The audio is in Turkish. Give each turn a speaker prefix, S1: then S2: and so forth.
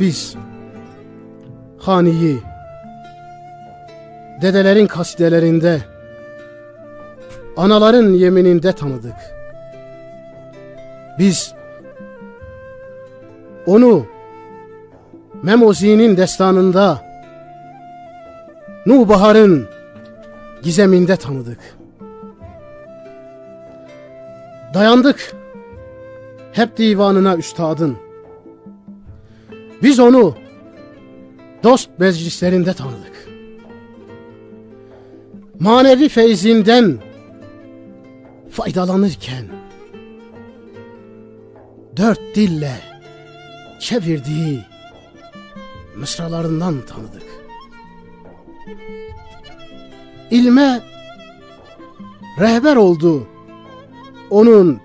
S1: Biz Hani'yi dedelerin kasidelerinde, anaların yemininde tanıdık. Biz onu Memozi'nin destanında, Nuhbahar'ın gizeminde tanıdık. Dayandık hep divanına üstadın. Biz onu dost meclislerinde tanıdık. Manevi feyzinden faydalanırken dört dille çevirdiği mısralarından tanıdık. İlme rehber oldu onun